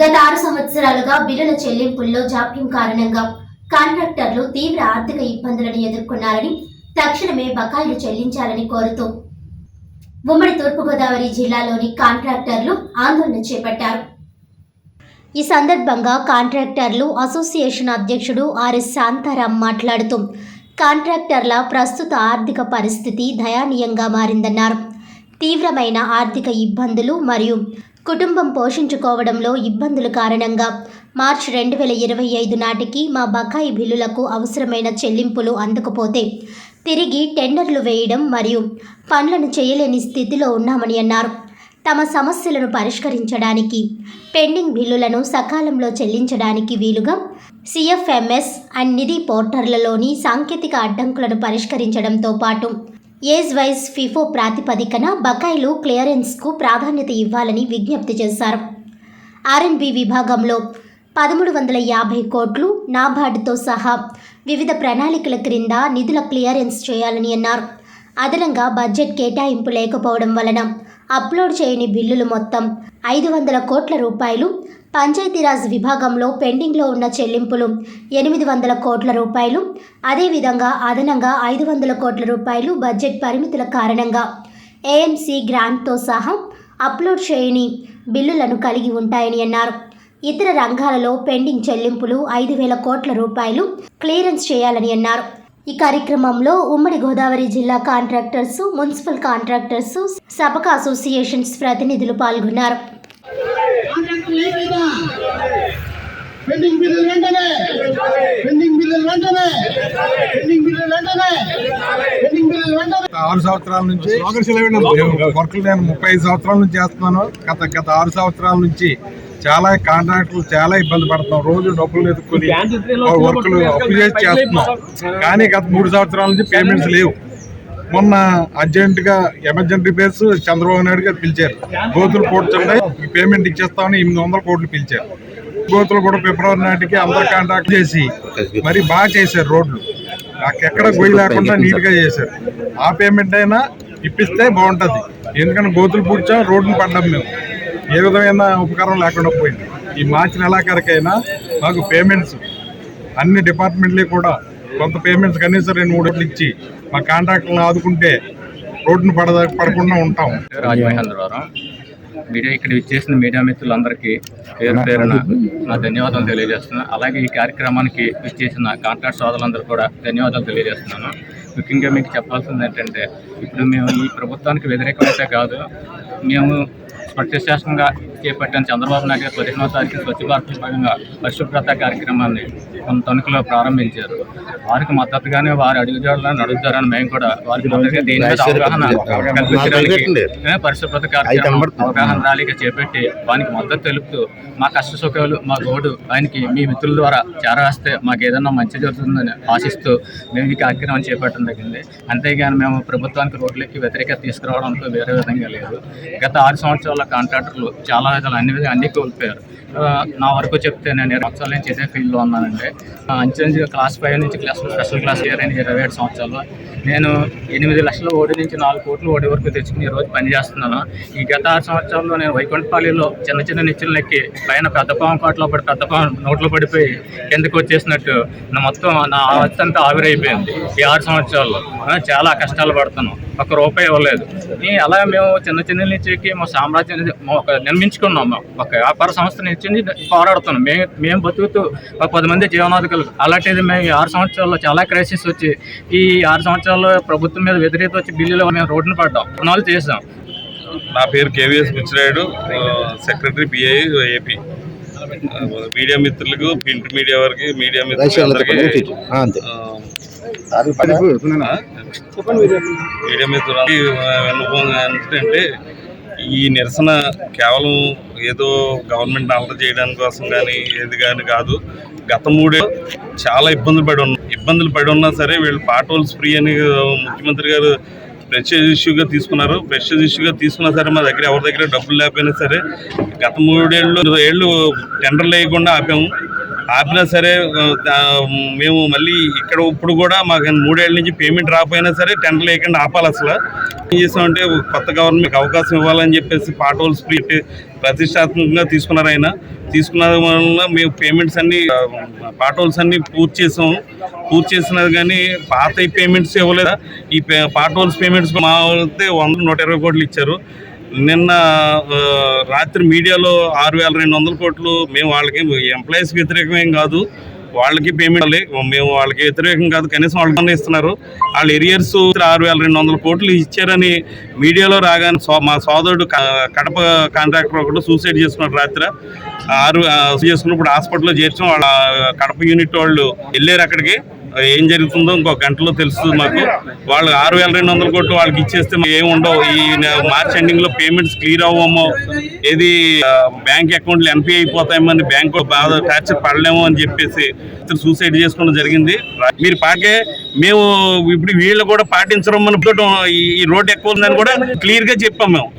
గత ఆరు సంవత్సరాలుగా బిల్లుల చెల్లింపుల్లో జాప్యం కారణంగా కాంట్రాక్టర్లు తీవ్ర ఆర్థిక ఇబ్బందులను ఎదుర్కొన్నారని తక్షణమే బకాయిలు చెల్లించాలని కోరుతూ ఉమ్మడి తూర్పుగోదావరి జిల్లాలోని కాంట్రాక్టర్లు ఆందోళన చేపట్టారు. ఈ సందర్భంగా కాంట్రాక్టర్లు అసోసియేషన్ అధ్యక్షుడు ఆర్ఎస్ శాంతారాం మాట్లాడుతూ కాంట్రాక్టర్ల ప్రస్తుత ఆర్థిక పరిస్థితి దయానీయంగా మారిందన్నారు. తీవ్రమైన ఆర్థిక ఇబ్బందులు మరియు కుటుంబం పోషించుకోవడంలో ఇబ్బందుల కారణంగా మార్చి రెండు వేల ఇరవై ఐదు నాటికి మా బకాయి బిల్లులకు అవసరమైన చెల్లింపులు అందకపోతే తిరిగి టెండర్లు వేయడం మరియు పనులను చేయలేని స్థితిలో ఉన్నామని అన్నారు. తమ సమస్యలను పరిష్కరించడానికి పెండింగ్ బిల్లులను సకాలంలో చెల్లించడానికి వీలుగా సిఎఫ్ఎంఎస్ అండ్ నిధి పోర్టర్లలోని సాంకేతిక అడ్డంకులను పరిష్కరించడంతో పాటు ఏజ్ వైజ్ ఫిఫో ప్రాతిపదికన బకాయిలు క్లియరెన్స్కు ప్రాధాన్యత ఇవ్వాలని విజ్ఞప్తి చేశారు. ఆర్ఎన్బి విభాగంలో పదమూడు వందల యాభై కోట్లు నాబార్డుతో సహా వివిధ ప్రణాళికల క్రింద నిధుల క్లియరెన్స్ చేయాలని అన్నారు. అదనంగా బడ్జెట్ కేటాయింపు లేకపోవడం వలన అప్లోడ్ చేయని బిల్లులు మొత్తం ఐదు వందల కోట్ల రూపాయలు పంచాయతీరాజ్ విభాగంలో పెండింగ్లో ఉన్న చెల్లింపులు ఎనిమిది వందల కోట్ల రూపాయలు అదేవిధంగా అదనంగా ఐదు వందల కోట్ల రూపాయలు బడ్జెట్ పరిమితుల కారణంగా ఏఎంసీ గ్రాంట్తో సహా అప్లోడ్ చేయని బిల్లులను కలిగి ఉంటాయని అన్నారు. ఇతర రంగాలలో పెండింగ్ చెల్లింపులు ఐదు వేల కోట్ల రూపాయలు క్లియరెన్స్ చేయాలని అన్నారు. ఈ కార్యక్రమంలో ఉమ్మడి గోదావరి జిల్లా కాంట్రాక్టర్స్ మున్సిపల్ కాంట్రాక్టర్స్ సబక అసోసియేషన్స్ ప్రతినిధులు పాల్గొన్నారు. లేదా పెండింగ్ బిల్లులు వెంటనే పెండింగ్ బిల్లులు వెంటనే పెండింగ్ బిల్లులు వెంటనే పెండింగ్ బిల్లులు వెంటనే. ఆరు సంవత్సరాల నుంచి వర్క్లు నేను ముప్పై ఐదు సంవత్సరాల నుంచి చేస్తున్నాను. గత గత ఆరు సంవత్సరాల నుంచి చాలా కాంట్రాక్టులు చాలా ఇబ్బంది పడుతున్నాం. రోజు డబ్బులు ఎత్తుకుని వర్క్లు అప్పు చేసి చేస్తున్నాం. కానీ గత మూడు సంవత్సరాల నుంచి పేమెంట్స్ లేవు. మొన్న అర్జెంట్గా రిపేర్స్ చంద్రబాబు నాయుడు గారు పిలిచారు. గోతులు కూర్చుంటే పేమెంట్ ఇచ్చేస్తామని ఎనిమిది వందల కోట్లు పిలిచారు. గోతులు కూడా ఫిబ్రవరి నాటికి అందరు కాంట్రాక్ట్ చేసి మరి బాగా చేశారు రోడ్లు. ఎక్కడ గొయ్యి లేకుండా నీట్గా చేశారు. ఆ పేమెంట్ అయినా ఇప్పిస్తే బాగుంటుంది. ఎందుకంటే గోతులు పూడ్చాం రోడ్లు పడ్డాం మేము. ఏ విధమైన ఉపకారం లేకుండా పోయింది. ఈ మార్చి నెలాఖరికైనా మాకు పేమెంట్స్ అన్ని డిపార్ట్మెంట్లే కూడా కొంత పేమెంట్స్ కనీసం రెండు మూడు రోజులు ఇచ్చి మా కాంట్రాక్టులను ఆదుకుంటే రోడ్డును పడ పడకుండా ఉంటాం. రాజమహేంద్రవరం మీడియా ఇక్కడ ఇచ్చేసిన మీడియా మిత్రులందరికీ పేరు పేరున నా ధన్యవాదాలు తెలియజేస్తున్నాను అలాగే ఈ కార్యక్రమానికి ఇచ్చేసిన కాంట్రాక్ట్ సోదరులందరూ కూడా ధన్యవాదాలు తెలియజేస్తున్నాను. ముఖ్యంగా మీకు చెప్పాల్సింది ఏంటంటే ఇప్పుడు మేము ఈ ప్రభుత్వానికి వ్యతిరేకమైతే కాదు మేము ప్రత్యశాసనంగా చేపట్టిన చంద్రబాబు నాయుడు పదిహేనవ తారీఖు స్వచ్ఛ భారత్ భాగంగా పరిశుభ్రత కార్యక్రమాన్ని తణుకులో ప్రారంభించారు. వారికి మద్దతుగానే వారు అడుగుజాడలను అడుగుతారని మేము కూడా వారికి మద్దతుగా దీని మీద అవగాహన కల్పించడానికి ఏ, పరిశుభ్రత కార్యక్రమం అవగాహన ర్యాలీగా చేపట్టి వానికి మద్దతు తెలుపుతూ మా కష్ట సుఖాలు మా గోడు ఆయనకి మీ మిత్రుల ద్వారా చేరవేస్తే మాకు ఏదైనా మంచి జరుగుతుందని ఆశిస్తూ మేము ఈ కార్యక్రమం చేపట్టడం జరిగింది. అంతేగాని మేము ప్రభుత్వానికి రోడ్లకి వ్యతిరేకత తీసుకురావడంతో వేరే విధంగా లేదు. గత ఆరు సంవత్సరాల కాంట్రాక్టర్లు చాలా విధాలు అన్ని విధాలు అన్ని కోల్పోయారు. నా వరకు చెప్తే నేను ఇరవై సంవత్సరాల నుంచి ఇదే ఫీల్డ్లో ఉన్నానండి. అంచు అంచెంచి క్లాస్ ఫైవ్ నుంచి క్లాస్ స్పెషల్ క్లాస్ ఇయర్ అయిన ఇరవై ఏడు సంవత్సరాలు. నేను ఎనిమిది లక్షల ఓడి నుంచి నాలుగు కోట్లు ఓడి వరకు తెచ్చుకుని ఈరోజు పనిచేస్తున్నాను ఈ గత ఆరు సంవత్సరాల్లో నేను వైకుంఠపాలిలో చిన్న చిన్న నిచ్చెనలు ఎక్కి పైన పెద్ద పాము కాట్లో పడి పెద్ద పాము నోట్లో పడిపోయి కిందకు వచ్చేసినట్టు నా మొత్తం నా ఆస్తి అంతా ఆవిరైపోయింది ఈ ఆరు సంవత్సరాల్లో. చాలా కష్టాలు పడుతున్నాను ఒక రూపాయి ఇవ్వలేదు. అలా మేము చిన్న చిన్న నుంచి మా సామ్రాజ్యాన్ని ఒక నిర్మించుకున్నాం. ఒక వ్యాపార సంస్థ నుంచి పోరాడుతున్నాం. మేము మేము బతుకుతూ ఒక పది మంది జీవనోధికలు అలాంటిది మేము ఈ ఆరు సంవత్సరాల్లో చాలా క్రైసిస్ వచ్చి ఈ ఆరు సంవత్సరాల్లో ప్రభుత్వం మీద వ్యతిరేకత వచ్చి బిల్లులో మేము రోడ్డును పడ్డాం. రుణాలు చేసాం నా పేరు KVS Pichchirayudu secretary BI AP. Media మిత్రులకు ప్రింట్ మీడియా వారికి మీడియా మిత్రులందరికీ అంతే. ఆ, మీడియా ఏంటంటే ఈ నిరసన కేవలం ఏదో గవర్నమెంట్ అమలు చేయడానికి కోసం కానీ ఏది కానీ కాదు. గత మూడే చాలా ఇబ్బందులు పడి ఉన్నా. ఇబ్బందులు పడి ఉన్నా సరే వీళ్ళు పాటోల్స్ ఫ్రీ అని ముఖ్యమంత్రి గారు ప్రెస్టేజ్ ఇష్యూగా తీసుకున్నారు. ప్రెస్టేజ్ ఇష్యూగా తీసుకున్నా సరే మా దగ్గర ఎవరి దగ్గర డబ్బులు లేకపోయినా సరే గత మూడేళ్ళు ఏళ్ళు టెండర్లు వేయకుండా ఆపాము. ఆపినా సరే మేము మళ్ళీ ఇక్కడ ఇప్పుడు కూడా మాకు మూడేళ్ళ నుంచి పేమెంట్ రాకపోయినా సరే టెండర్ లేకుండా ఆపాలి అసలు. ఏం చేసామంటే కొత్త గవర్నమెంట్ అవకాశం ఇవ్వాలని చెప్పేసి పాటోల్ స్ప్లిట్ ప్రతిష్టాత్మకంగా తీసుకున్నారు ఆయన. తీసుకున్న వల్ల మేము పేమెంట్స్ అన్ని పాటోల్స్ అన్ని పూర్తి చేసాం. పూర్తి చేసినది కానీ పాత పేమెంట్స్ ఇవ్వలేదు? ఈ పాటోల్స్ పేమెంట్స్ మా అయితే వంద నూట ఇరవై కోట్లు ఇచ్చారు. నిన్న రాత్రి మీడియాలో ఆరు వేల రెండు వందల కోట్లు మేము వాళ్ళకి ఎంప్లాయీస్కి వ్యతిరేకమేం కాదు. వాళ్ళకి పేమెంట్ మేము వాళ్ళకి వ్యతిరేకం కాదు. కనీసం వాళ్ళకి ఇస్తున్నారు. వాళ్ళ ఎరియర్స్ ఆరు వేల రెండు వందల కోట్లు ఇచ్చారని మీడియాలో రాగానే సో- మా సోదరుడు కడప కాంట్రాక్టర్ ఒకడు సూసైడ్ చేసుకున్నాడు రాత్రి. ఆరు చేసుకున్నప్పుడు హాస్పిటల్లో చేర్చాం వాళ్ళ కడప యూనిట్ వాళ్ళు వెళ్ళారు అక్కడికి. ఏం జరుగుతుందో ఇంకో గంటలో తెలుస్తుంది మాకు. వాళ్ళు ఆరు వేల రెండు వందల కోట్లు వాళ్ళకి ఇచ్చేస్తే ఏమి ఉండవు. ఈ మార్చ్ ఎండింగ్లో పేమెంట్స్ క్లియర్ అవ్వమో. ఏది బ్యాంక్ అకౌంట్లు ఎంపీ అయిపోతాయమని బ్యాంక్ బాగా టార్చర్ పడలేము అని చెప్పేసి సూసైడ్ చేసుకోవడం జరిగింది. మీరు పాకే మేము ఇప్పుడు వీళ్ళు కూడా పాటించడం మన ఈ రోడ్ ఎక్కువ ఉందని కూడా క్లియర్గా చెప్పాం మేము.